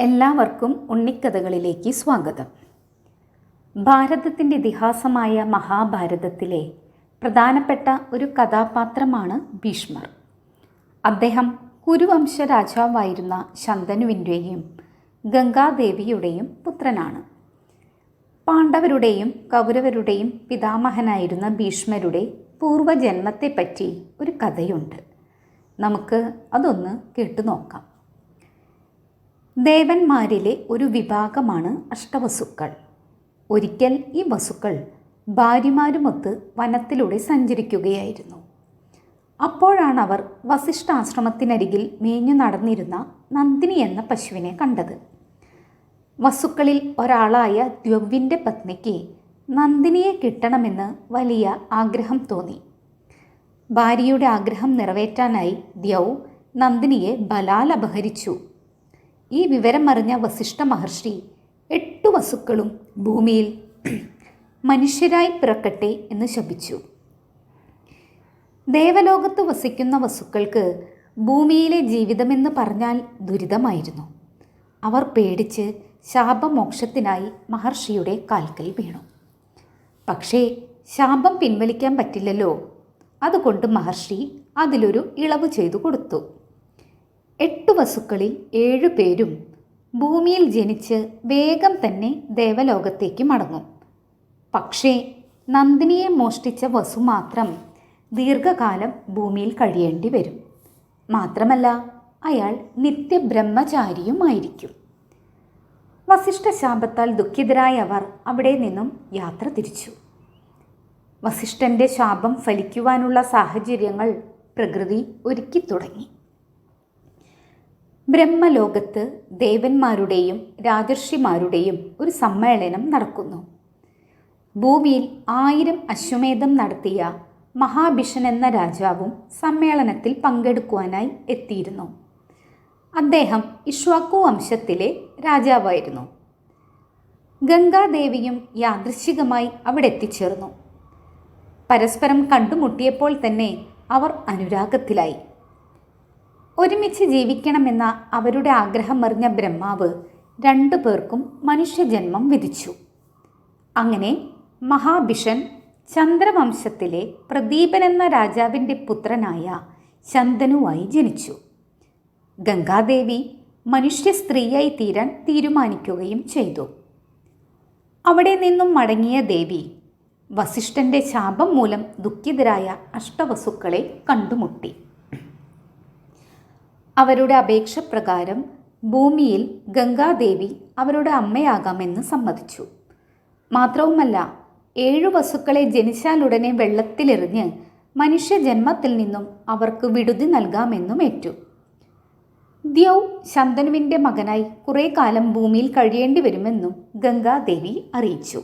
എല്ലാവർക്കും ഉണ്ണിക്കഥകളിലേക്ക് സ്വാഗതം. ഭാരതത്തിന്റെ ഇതിഹാസമായ മഹാഭാരതത്തിലെ പ്രധാനപ്പെട്ട ഒരു കഥാപാത്രമാണ് ഭീഷ്മർ. അദ്ദേഹം കുരുവംശ രാജാവായിരുന്ന ശന്തനുവിന്റെയും ഗംഗാദേവിയുടെയും പുത്രനാണ്. പാണ്ഡവരുടെയും കൗരവരുടെയും പിതാമഹനായിരുന്ന ഭീഷ്മരുടെ പൂർവജന്മത്തെപ്പറ്റി ഒരു കഥയുണ്ട്. നമുക്ക് അതൊന്ന് കേട്ടു നോക്കാം. ദേവന്മാരിലെ ഒരു വിഭാഗമാണ് അഷ്ടവസുക്കൾ. ഒരിക്കൽ ഈ വസുക്കൾ ഭാര്യമാരുമൊത്ത് വനത്തിലൂടെ സഞ്ചരിക്കുകയായിരുന്നു. അപ്പോഴാണ് അവർ വസിഷ്ഠാശ്രമത്തിനരികിൽ മേഞ്ഞു നടന്നിരുന്ന നന്ദിനി എന്ന പശുവിനെ കണ്ടത്. വസുക്കളിൽ ഒരാളായ ദ്യവിന്റെ പത്നിക്ക് നന്ദിനിയെ കിട്ടണമെന്ന് വലിയ ആഗ്രഹം തോന്നി. ഭാര്യയുടെ ആഗ്രഹം നിറവേറ്റാനായി ദ്യൗ നന്ദിനിയെ ബലാൽ അപഹരിച്ചു ഈ വിവരം അറിഞ്ഞ വസിഷ്ഠ മഹർഷി എട്ടു വസുക്കളും ഭൂമിയിൽ മനുഷ്യരായി പിറക്കട്ടെ എന്ന് ശപിച്ചു. ദേവലോകത്ത് വസിക്കുന്ന വസുക്കൾക്ക് ഭൂമിയിലെ ജീവിതമെന്ന് പറഞ്ഞാൽ ദുരിതമായിരുന്നു. അവർ പേടിച്ച് ശാപമോക്ഷത്തിനായി മഹർഷിയുടെ കാൽക്കൽ വീണു. പക്ഷേ ശാപം പിൻവലിക്കാൻ പറ്റില്ലല്ലോ. അതുകൊണ്ട് മഹർഷി അതിലൊരു ഇളവ് ചെയ്തു കൊടുത്തു. എട്ടു വസുക്കളിൽ ഏഴു പേരും ഭൂമിയിൽ ജനിച്ച് വേഗം തന്നെ ദേവലോകത്തേക്ക് മടങ്ങും. പക്ഷേ നന്ദിനിയെ മോഷ്ടിച്ച വസു മാത്രം ദീർഘകാലം ഭൂമിയിൽ കഴിയേണ്ടി വരും. മാത്രമല്ല അയാൾ നിത്യബ്രഹ്മചാരിയുമായിരിക്കും. വസിഷ്ഠ ശാപത്താൽ ദുഃഖിതരായ അവർ അവിടെ നിന്നും യാത്ര തിരിച്ചു. വസിഷ്ഠന്റെ ശാപം ഫലിക്കുവാനുള്ള സാഹചര്യങ്ങൾ പ്രകൃതി ഒരുക്കി തുടങ്ങി ബ്രഹ്മലോകത്ത് ദേവന്മാരുടെയും രാജർഷിമാരുടെയും ഒരു സമ്മേളനം നടക്കുന്നു. ഭൂമിയിൽ ആയിരം അശ്വമേധം നടത്തിയ മഹാഭിഷൻ എന്ന രാജാവും സമ്മേളനത്തിൽ പങ്കെടുക്കുവാനായി എത്തിയിരുന്നു. അദ്ദേഹം ഇഷ്വാക്കു വംശത്തിലെ രാജാവായിരുന്നു. ഗംഗാദേവിയും യാദൃശികമായി അവിടെ എത്തിച്ചേർന്നു. പരസ്പരം കണ്ടുമുട്ടിയപ്പോൾ തന്നെ അവർ അനുരാഗത്തിലായി. ഒരുമിച്ച് ജീവിക്കണമെന്ന അവരുടെ ആഗ്രഹം അറിഞ്ഞ ബ്രഹ്മാവ് രണ്ടു പേർക്കും മനുഷ്യജന്മം വിധിച്ചു. അങ്ങനെ മഹാഭിഷൻ ചന്ദ്രവംശത്തിലെ പ്രദീപൻ എന്ന രാജാവിന്റെ പുത്രനായ ശന്തനുവായി ജനിച്ചു. ഗംഗാദേവി മനുഷ്യ സ്ത്രീയായി തീരാൻ തീരുമാനിക്കുകയും ചെയ്തു. അവിടെ നിന്നും മടങ്ങിയ ദേവി വസിഷ്ഠന്റെ ശാപം മൂലം ദുഃഖിതരായ അഷ്ടവസുക്കളെ കണ്ടുമുട്ടി. അവരുടെ അപേക്ഷ പ്രകാരം ഭൂമിയിൽ ഗംഗാദേവി അവരുടെ അമ്മയാകാമെന്ന് സമ്മതിച്ചു. മാത്രവുമല്ല ഏഴു വസുക്കളെ ജനിച്ചാലുടനെ വെള്ളത്തിലെറിഞ്ഞ് മനുഷ്യജന്മത്തിൽ നിന്നും അവർക്ക് വിടുതി നൽകാമെന്നും ഏറ്റു. ദ്യൗ ശന്തനുവിന്റെ മകനായി കുറേ കാലം ഭൂമിയിൽ കഴിയേണ്ടി വരുമെന്നും ഗംഗാദേവി അറിയിച്ചു.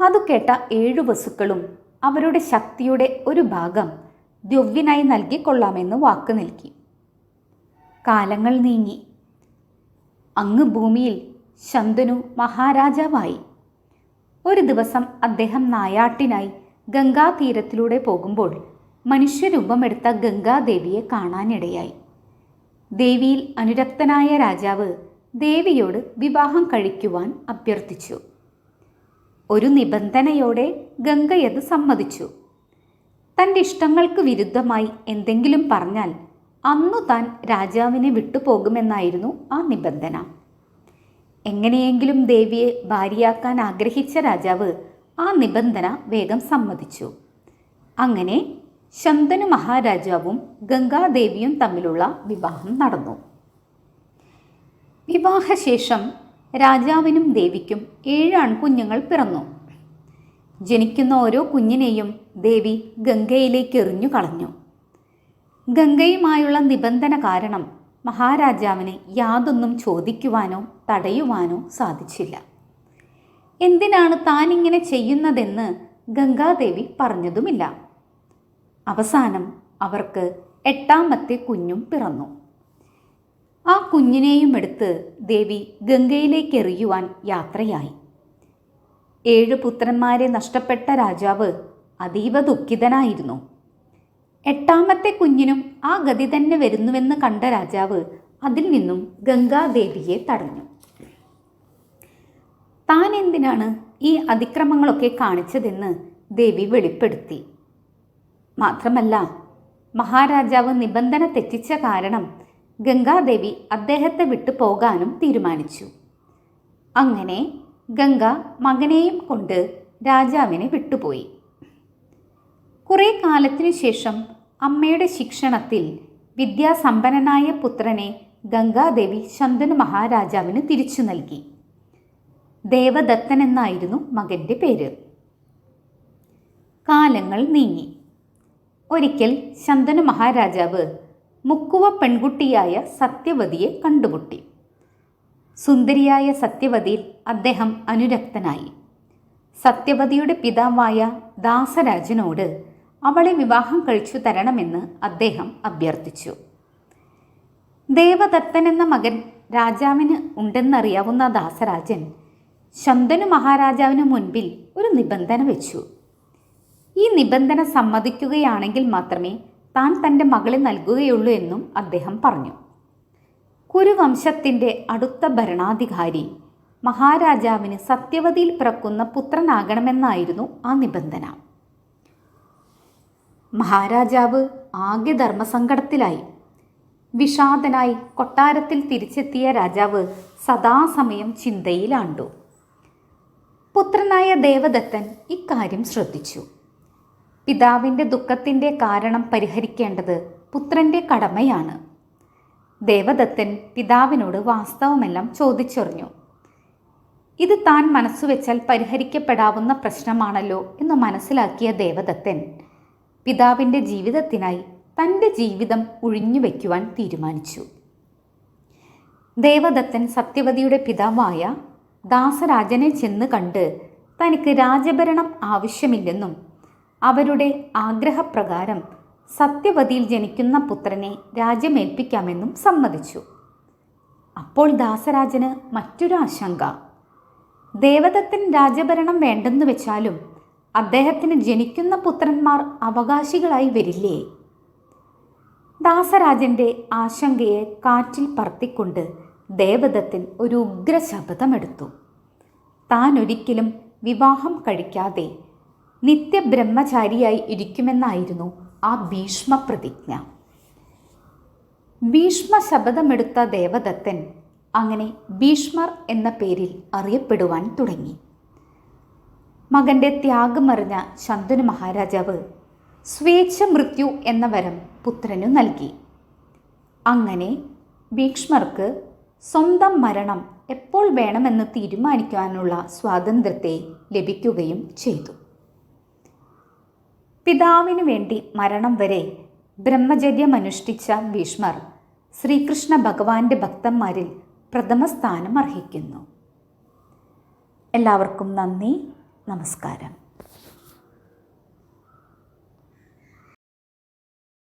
അത് കേട്ട ഏഴു വസുക്കളും അവരുടെ ശക്തിയുടെ ഒരു ഭാഗം ദ്യവ്യനായി നൽകിക്കൊള്ളാമെന്ന് വാക്ക് നൽകി. കാലങ്ങൾ നീങ്ങി. അങ്ങ് ഭൂമിയിൽ ശന്തനു മഹാരാജാവായി. ഒരു ദിവസം അദ്ദേഹം നായാട്ടിനായി ഗംഗാതീരത്തിലൂടെ പോകുമ്പോൾ മനുഷ്യരൂപമെടുത്ത ഗംഗാദേവിയെ കാണാനിടയായി. ദേവിയിൽ അനുരക്തനായ രാജാവ് ദേവിയോട് വിവാഹം കഴിക്കുവാൻ അഭ്യർത്ഥിച്ചു. ഒരു നിബന്ധനയോടെ ഗംഗയത് സമ്മതിച്ചു. തന്റെ ഇഷ്ടങ്ങൾക്ക് വിരുദ്ധമായി എന്തെങ്കിലും പറഞ്ഞാൽ അന്നു താൻ രാജാവിനെ വിട്ടുപോകുമെന്നായിരുന്നു ആ നിബന്ധന. എങ്ങനെയെങ്കിലും ദേവിയെ ഭാര്യയാക്കാൻ ആഗ്രഹിച്ച രാജാവ് ആ നിബന്ധന വേഗം സമ്മതിച്ചു. അങ്ങനെ ശന്തനു മഹാരാജാവും ഗംഗാദേവിയും തമ്മിലുള്ള വിവാഹം നടന്നു. വിവാഹശേഷം രാജാവിനും ദേവിക്കും ഏഴ് ആൺകുഞ്ഞുങ്ങൾ പിറന്നു. ജനിക്കുന്ന ഓരോ കുഞ്ഞിനെയും ദേവി ഗംഗയിലേക്ക് എറിഞ്ഞു കളഞ്ഞു. ഗംഗയുമായുള്ള നിബന്ധന കാരണം മഹാരാജാവിന് യാതൊന്നും ചോദിക്കുവാനോ തടയുവാനോ സാധിച്ചില്ല. എന്തിനാണ് താൻ ഇങ്ങനെ ചെയ്യുന്നതെന്ന് ഗംഗാദേവി പറഞ്ഞതുമില്ല. അവസാനം അവർക്ക് എട്ടാമത്തെ കുഞ്ഞും പിറന്നു. ആ കുഞ്ഞിനെയും എടുത്ത് ദേവി ഗംഗയിലേക്ക് എറിയുവാൻ യാത്രയായി. ഏഴ് പുത്രന്മാരെ നഷ്ടപ്പെട്ട രാജാവ് അതീവ ദുഃഖിതനായിരുന്നു. എട്ടാമത്തെ കുഞ്ഞിനും ആ ഗതി തന്നെ വരുന്നുവെന്ന് കണ്ട രാജാവ് അതിൽ നിന്നും ഗംഗാദേവിയെ തടഞ്ഞു. താൻ എന്തിനാണ് ഈ അതിക്രമങ്ങളൊക്കെ കാണിച്ചതെന്ന് ദേവി വെളിപ്പെടുത്തി. മാത്രമല്ല മഹാരാജാവ് നിബന്ധന തെറ്റിച്ച കാരണം ഗംഗാദേവി അദ്ദേഹത്തെ വിട്ടു പോകാനും തീരുമാനിച്ചു. അങ്ങനെ ഗംഗ മകനെയും കൊണ്ട് രാജാവിനെ വിട്ടുപോയി. കുറേ കാലത്തിനു ശേഷം അമ്മയുടെ ശിക്ഷണത്തിൽ വിദ്യാസമ്പന്നനായ പുത്രനെ ഗംഗാദേവി ശന്തനു മഹാരാജാവിന് തിരിച്ചു നൽകി. ദേവദത്തൻ എന്നായിരുന്നു മകന്റെ പേര്. കാലങ്ങൾ നീങ്ങി. ഒരിക്കൽ ശന്തനു മഹാരാജാവ് മുക്കുവ പെൺകുട്ടിയായ സത്യവതിയെ കണ്ടുമുട്ടി. സുന്ദരിയായ സത്യവതിയിൽ അദ്ദേഹം അനുരക്തനായി. സത്യവതിയുടെ പിതാവായ ദാസരാജനോട് അവളെ വിവാഹം കഴിച്ചു തരണമെന്ന് അദ്ദേഹം അഭ്യർത്ഥിച്ചു. ദേവദത്തൻ എന്ന മകൻ രാജാവിന് ഉണ്ടെന്നറിയാവുന്ന ദാസരാജൻ ശന്തനു മഹാരാജാവിന് മുൻപിൽ ഒരു നിബന്ധന വെച്ചു. ഈ നിബന്ധന സമ്മതിക്കുകയാണെങ്കിൽ മാത്രമേ താൻ തന്റെ മകളെ നൽകുകയുള്ളൂ എന്നും അദ്ദേഹം പറഞ്ഞു. കുരുവംശത്തിന്റെ അടുത്ത ഭരണാധികാരി മഹാരാജാവിന് സത്യവതിയിൽ പിറക്കുന്ന പുത്രനാകണമെന്നായിരുന്നു ആ നിബന്ധന. മഹാരാജാവ് ആകെ ധർമ്മസങ്കടത്തിലായി. വിഷാദനായി കൊട്ടാരത്തിൽ തിരിച്ചെത്തിയ രാജാവ് സദാസമയം ചിന്തയിലാണ്ടു. പുത്രനായ ദേവദത്തൻ ഇക്കാര്യം ശ്രദ്ധിച്ചു. പിതാവിന്റെ ദുഃഖത്തിന്റെ കാരണം പരിഹരിക്കേണ്ടത് പുത്രന്റെ കടമയാണ്. ദേവദത്തൻ പിതാവിനോട് വാസ്തവമെല്ലാം ചോദിച്ചറിഞ്ഞു. ഇത് താൻ മനസ്സുവെച്ചാൽ പരിഹരിക്കപ്പെടാവുന്ന പ്രശ്നമാണല്ലോ എന്ന് മനസ്സിലാക്കിയ ദേവദത്തൻ പിതാവിന്റെ ജീവിതത്തിനായി തന്റെ ജീവിതം ഒഴിഞ്ഞു വയ്ക്കുവാൻ തീരുമാനിച്ചു. ദേവദത്തൻ സത്യവതിയുടെ പിതാവായ ദാസരാജനെ ചെന്ന് കണ്ട് തനിക്ക് രാജഭരണം ആവശ്യമില്ലെന്നും അവരുടെ ആഗ്രഹപ്രകാരം സത്യവതിയിൽ ജനിക്കുന്ന പുത്രനെ രാജ്യമേൽപ്പിക്കാമെന്നും സമ്മതിച്ചു. അപ്പോൾ ദാസരാജന് മറ്റൊരു ആശങ്ക. ദേവദത്തൻ രാജഭരണം വേണ്ടെന്ന് വെച്ചാലും അദ്ദേഹത്തിന് ജനിക്കുന്ന പുത്രന്മാർ അവകാശികളായി വരില്ലേ? ദാസരാജന്റെ ആശങ്കയെ കാറ്റിൽ പറത്തിക്കൊണ്ട് ദേവദത്തൻ ഒരു ഉഗ്ര ശബ്ദമെടുത്തു താൻ ഒരിക്കലും വിവാഹം കഴിക്കാതെ നിത്യബ്രഹ്മചാരിയായി ഇരിക്കുമെന്നായിരുന്നു ആ ഭീഷ്മ പ്രതിജ്ഞ ഭീഷ്മ ശപഥമെടുത്ത ദേവദത്തൻ അങ്ങനെ ഭീഷ്മർ എന്ന പേരിൽ അറിയപ്പെടുവാൻ തുടങ്ങി. മകന്റെ ത്യാഗമറിഞ്ഞ ശന്തനു മഹാരാജാവ്. സ്വേച്ഛ മൃത്യു എന്ന വരം പുത്രനു നൽകി. അങ്ങനെ ഭീഷ്മർക്ക് സ്വന്തം മരണം എപ്പോൾ വേണമെന്ന് തീരുമാനിക്കാനുള്ള സ്വാതന്ത്ര്യത്തെ ലഭിക്കുകയും ചെയ്തു. പിതാവിനു വേണ്ടി മരണം വരെ ബ്രഹ്മചര്യം അനുഷ്ഠിച്ച ഭീഷ്മർ ശ്രീകൃഷ്ണ ഭഗവാന്റെ ഭക്തന്മാരിൽ പ്രഥമ സ്ഥാനം അർഹിക്കുന്നു. എല്ലാവർക്കും നന്ദി. നമസ്കാരം.